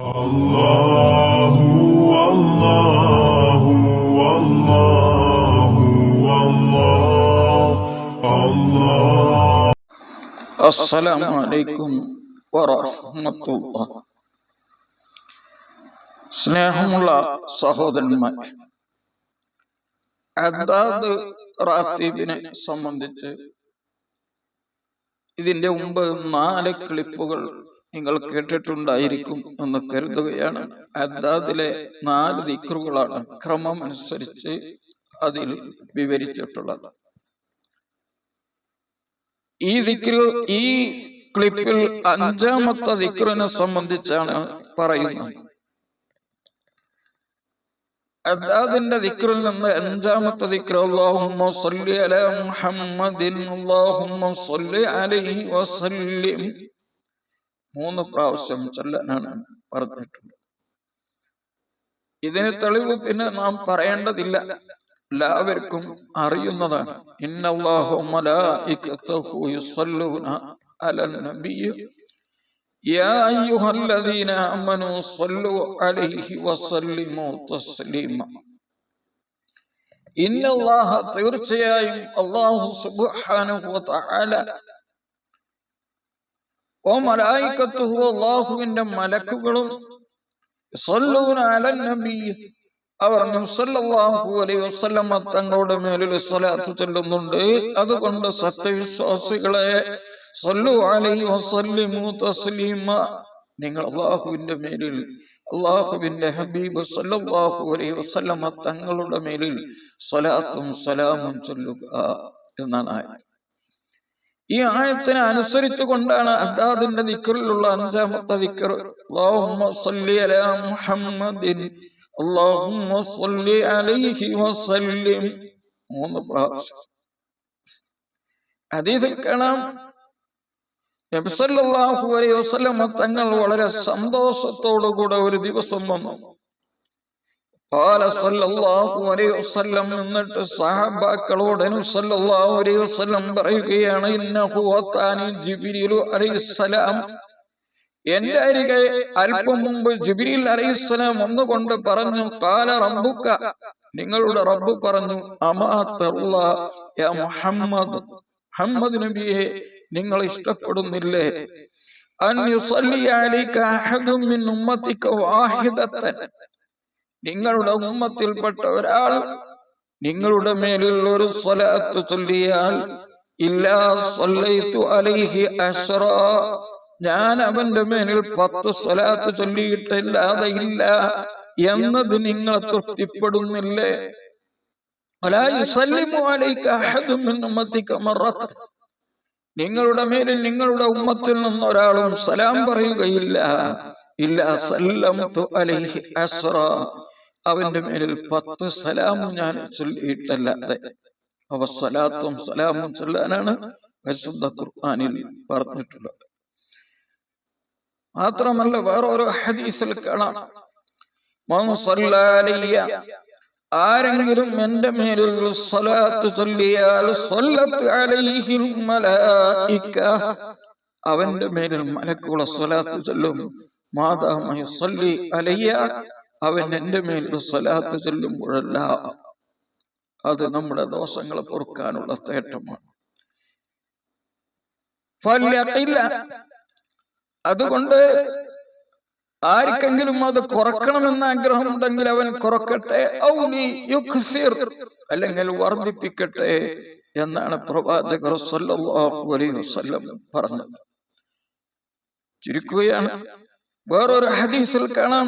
الله والله والله والله الله السلام عليكم ورحمة الله സ്നേഹമുള്ള സഹോദരന്മാർ അദാദ് റാത്തീബിനെ സംബന്ധിച്ച് ഇതിന്റെ മുമ്പ് നാല് ക്ലിപ്പുകൾ നിങ്ങൾ കേട്ടിട്ടുണ്ടായിരിക്കും എന്ന് കരുതുകയാണ്. അദ്ദേഹത്തിലെ നാല് ദിക്റുകളാണ് ക്രമം അനുസരിച്ച് അതിൽ വിവരിച്ചിട്ടുള്ളത്. ഈ ദിക്റ് ഈ ക്ലിപ്പിൽ അഞ്ചാമത്തെ ദിക്റിനെ സംബന്ധിച്ചാണ് പറയുന്നത്. അദ്ദേഹത്തിന്റെ ദിക്റിൽ നിന്ന് അഞ്ചാമത്തെ ദിക്ർ അല്ലാഹുമ്മ സല്ലി അലാ മുഹമ്മദിൻ അല്ലാഹുമ്മ സല്ലി അലൈഹി മൂന്ന് പ്രാവശ്യം ചൊല്ലാനാണ് പറഞ്ഞിട്ടുണ്ട്. ഇതിന് തെളിവ് പിന്നെ നാം പറയേണ്ടതില്ല. എല്ലാവർക്കും അറിയുന്നതാണ്. ഇന്നല്ലാഹു അള്ളാഹു ഓ മലായികത്തുഹു അള്ളാഹുവിന്റെ മലക്കുകളും അവർ തങ്ങളുടെ മേലിൽ സ്വലാത്ത് ചൊല്ലുന്നുണ്ട്. അതുകൊണ്ട് സത്യവിശ്വാസികളെ നിങ്ങൾ അള്ളാഹുവിന്റെ മേലിൽ അള്ളാഹുവിന്റെ ഹബീബ് സല്ലല്ലാഹു അലൈ വസല്ലമ തങ്ങളുടെ മേലിൽ സ്വലാത്തും സലാമും ചൊല്ലുക എന്നാണ് ആയത്. ഈ ആയത്തിനെ അനുസരിച്ചു കൊണ്ടാണ് അദ്ദാദിന്റെ ദിക്കറിലുള്ള അഞ്ചാമത്തെ ദിക്കർ മുഹമ്മദിൻ. മൂന്ന് പ്രാവശ്യം. ഹദീസിൽ കാണാം. നബിസല്ലാഹു അലൈഹി വസല്ലമ തങ്ങൾ വളരെ സന്തോഷത്തോടു കൂടെ ഒരു ദിവസം വന്നു. قال صلى الله عليه وسلم എന്നിട്ട് സഹാബാക്കളോട് സല്ലല്ലാഹു അലൈഹി വസല്ലം പറയുകയാണ് ഇന്നഹു വത്താനി ജിബ്രീലു അലൈഹിസ്സലാം എന്റെ അരികെ അല്പം മുമ്പ് ജിബ്രീൽ അലൈഹിസ്സലാം വന്നുകൊണ്ട് പറഞ്ഞു കാല റബ്ബുക്ക നിങ്ങളുടെ റബ്ബ് പറഞ്ഞു അമാതല്ല യാ മുഹമ്മദ് മുഹമ്മദ് നബിയെ നിങ്ങൾ ഇഷ്ടപ്പെടുന്നില്ലേ അൻ യുസല്ലി അലൈക അഹദും മിൻ ഉമ്മത്തിക വാഹിദത്തൻ നിങ്ങളുടെ ഉമ്മത്തിൽപ്പെട്ട ഒരാൾ നിങ്ങളുടെ മേലിൽ ഒരു സ്വലാത്ത് ചൊല്ലിയാൽ ഇല്ലാ സ്വല്ലൈതു അലൈഹി അശ്റ. ഞാൻ അവന്റെ മേലിൽ പത്ത് സ്വലാത്ത് ചൊല്ലിയിട്ടില്ലാതെ ഇല്ല എന്നത് നിങ്ങൾ തൃപ്തിപ്പെടുന്നില്ലേ? നിങ്ങളുടെ മേലിൽ നിങ്ങളുടെ ഉമ്മത്തിൽ നിന്ന് ഒരാളും സലാം പറയുകയില്ല ഇല്ല സല്ലംതു അലൈഹി അവന്റെ മേലിൽ പത്ത് സലാമും ഞാൻ ചൊല്ലിയിട്ടല്ലാതെ അവ സലാത്തും സലാമും ചൊല്ലാനാണ് പരിശുദ്ധ ഖുർആാനിൽ പറഞ്ഞിട്ടുള്ളത്. മാത്രമല്ല വേറൊരു ഹദീസിൽ കാണാം. ആരെങ്കിലും എന്റെ മേലിൽ സ്വലാത്ത് ചൊല്ലിയാൽ അവന്റെ മേലിൽ മലക്കുള്ള സ്വലാത്ത് ചൊല്ലും. സ്വല്ലി അലയ്യ അവൻ എന്റെ മേൽ ഒരു സ്വലാത്ത് ചൊല്ലുമ്പോഴല്ല അത് നമ്മുടെ ദോഷങ്ങളെ പൊറുക്കാനുള്ള തേട്ടമാണ്. അതുകൊണ്ട് ആർക്കെങ്കിലും അത് കുറക്കണമെന്ന് ആഗ്രഹമുണ്ടെങ്കിൽ അവൻ കുറക്കട്ടെ. അല്ലെങ്കിൽ വർദ്ധിപ്പിക്കട്ടെ എന്നാണ് പ്രവാചകർ വസല്ലം പറഞ്ഞത്. ചുരുക്കുകയാണ്. വേറൊരു ഹദീസിൽ കാണാം.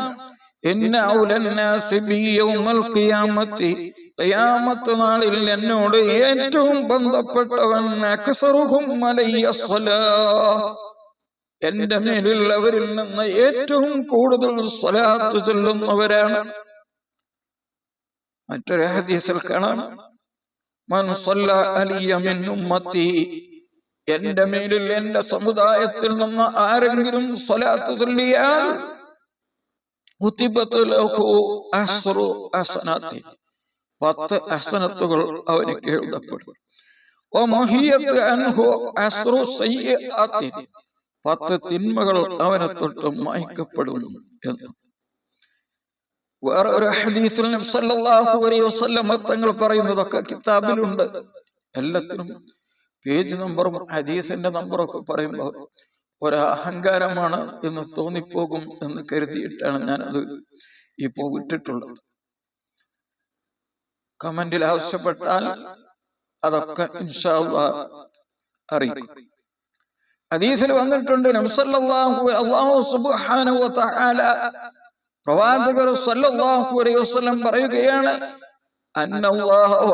ഖിയാമത്ത്. നാളിൽ എന്നോട് ഏറ്റവും ബന്ധപ്പെട്ടവൻ എന്റെ മേലിൽ അവരിൽ നിന്ന് ഏറ്റവും കൂടുതൽ സ്വലാത്ത് ചെല്ലുന്നവരാണ്. മറ്റൊരു ഹദീസിൽ കാണാം. മനസ്സല്ല സല്ല അലിയ മിൻ ഉമ്മത്തി. എന്റെ മേലിൽ എന്റെ സമുദായത്തിൽ നിന്ന് ആരെങ്കിലും സ്വലാത്ത് ചൊല്ലിയാൽ പത്ത് അസനത്തുകൾ അവനിക്ക് എഴുതപ്പെടും പത്ത് തിന്മകൾ അവനെ തൊട്ട് മായ്ക്കപ്പെടും എന്ന്. വേറെ ഒരു ഹദീസിൽ സല്ലല്ലാഹു അലൈഹി വസല്ലം തങ്ങൾ പറയുന്നതൊക്കെ കിതാബിലുണ്ട്. എല്ലാത്തിനും പേജ് നമ്പറും ഹദീസിന്റെ നമ്പറും ഒക്കെ പറയുമ്പോൾ ഒരു അഹങ്കാരമാണ് എന്ന് തോന്നിപ്പോകും എന്ന് കരുതിയിട്ടാണ് ഞാനത് ഇപ്പോൾ വിട്ടിട്ടുള്ളത്. കമന്റിൽ ആവശ്യപ്പെട്ടാൽ അതൊക്കെ അറിയിക്കും. അതീസിൽ വന്നിട്ടുണ്ട് പ്രവാചകർ സല്ലല്ലാഹു അലൈഹി വസല്ലം പറയുകയാണ് അന്നല്ലാഹു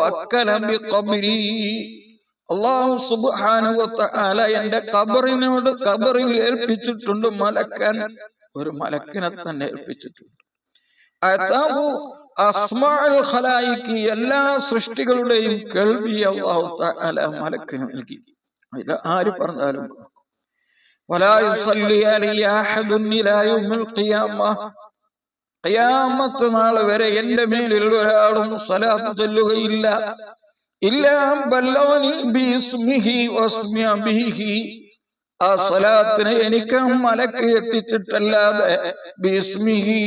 അള്ളാഹു സുബാനുവത്ത അല എന്റെ കബറിനോട് കബറിൽ ഏൽപ്പിച്ചിട്ടുണ്ട് മലക്കൻ. ഒരു മലക്കനെ തന്നെ ഏൽപ്പിച്ചിട്ടുണ്ട്. എല്ലാ സൃഷ്ടികളുടെയും കേൾവി അള്ളാഹു അല മലക്കിന് നൽകി. അതിൽ ആര് പറഞ്ഞാലും ഖിയാമത്ത് വരെ എന്റെ മേലിൽ ഒരാളും സലാത്ത് ചൊല്ലുകയില്ല. ആ സ്വലാത്തിനെ എനിക്ക് മലക്ക് എത്തിച്ചിട്ടല്ലാതെ ബിസ്മിഹി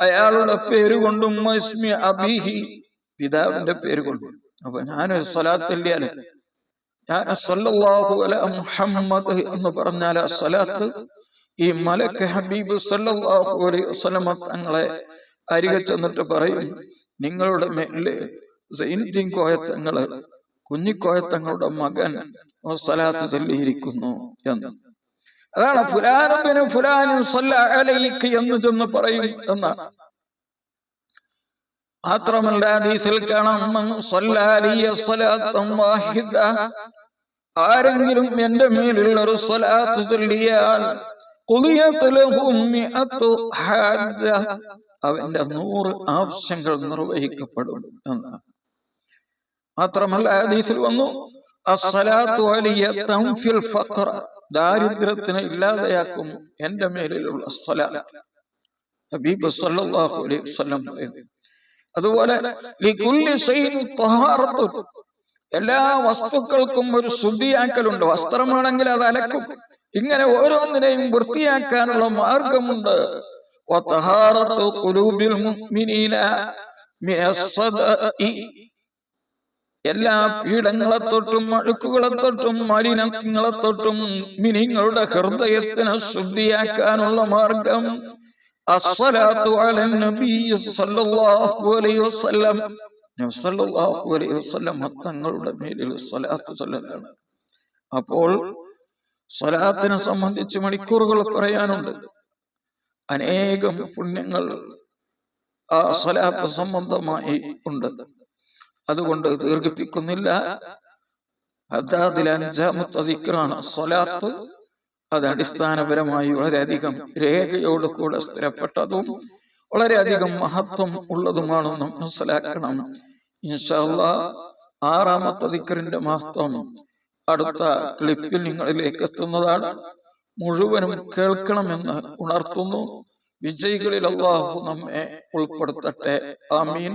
അയാളുടെ പേര് കൊണ്ടും അബിഹി പിതാവിന്റെ പേര് കൊണ്ടും. അപ്പൊ ഞാനൊരു സ്വലാത്തില്ലാലേ ഞാൻ സല്ലാഹു അല മുഹമ്മദ് എന്ന് പറഞ്ഞാൽ ആ സ്വലാത്ത് ഈ മലക്ക് ഹബീബ് സല്ലാഹു അലൈഹി വസ്ലമ തങ്ങളെ അരികെ ചെന്നിട്ട് പറയും നിങ്ങളുടെ മേലിൽ സൈനുദ്ദീൻ കോയത്തങ്ങൾ കുഞ്ഞിക്കോയത്തങ്ങളുടെ മകൻ സ്വലാത്ത് ചൊല്ലിയിരിക്കുന്നു എന്ന്. അതാണ് ഫുലാനബിന് ഫുലാനും അലൈക്ക് എന്ന് ചെന്ന് പറയും എന്നാണ് മാത്രമല്ല ഹദീസിൽ കാണാം വാഹിദ. ആരെങ്കിലും എന്റെ മേലുള്ള ഒരു സ്വലാത്ത് ചൊല്ലിയാൽ അവന്റെ നൂറ് ആവശ്യങ്ങൾ നിർവഹിക്കപ്പെടും എന്നാണ് മാത്രമല്ല ഹദീസിൽ വന്നു ദാരിദ്ര്യത്തിനെ ഇല്ലാതെയാക്കും എന്റെ മേലിലുള്ള സ്വലാത്ത്. ഹബീബ് സല്ലല്ലാഹു അലൈഹി വസല്ലം പറയുന്നു അതുപോലെ എല്ലാ വസ്തുക്കൾക്കും ഒരു ശുദ്ധിയാക്കലുണ്ട്. വസ്ത്രമാണെങ്കിൽ അത് അലക്കും. ഇങ്ങനെ ഓരോന്നിനെയും വൃത്തിയാക്കാനുള്ള മാർഗമുണ്ട്. എല്ലാ പീഠങ്ങളെ തൊട്ടും അഴുക്കുകളെ തൊട്ടും മലിനങ്ങളെ തൊട്ടും മിനിങ്ങളുടെ ഹൃദയത്തിനെ ശുദ്ധിയാക്കാനുള്ള മാർഗം തങ്ങളുടെ അപ്പോൾ സ്വലാത്തിനെ സംബന്ധിച്ച് മണിക്കൂറുകൾ പറയാനുണ്ട്. അനേകം പുണ്യങ്ങൾ ആ സ്വലാത്ത് സംബന്ധമായി ഉണ്ട്. അതുകൊണ്ട് ദീർഘിപ്പിക്കുന്നില്ല. അഞ്ചാമത്തെ ദിക്റാണ് സ്വലാത്ത് അത് അടിസ്ഥാനപരമായി വളരെയധികം രേഖയോട് കൂടെ സ്ഥിരപ്പെട്ടതും വളരെയധികം മഹത്വം ഉള്ളതുമാണെന്ന് മനസ്സിലാക്കണം. ഇൻഷല്ല ആറാമത്തെ ദിക്കറിന്റെ മഹത്വം അടുത്ത ക്ലിപ്പിൽ നിങ്ങളിലേക്ക് എത്തുന്നതാണ്. മുഴുവനും കേൾക്കണമെന്ന് ഉണർത്തുന്നു. വിജയികളിൽ അള്ളാഹു നമ്മെ ഉൾപ്പെടുത്തട്ടെ. ആമീൻ.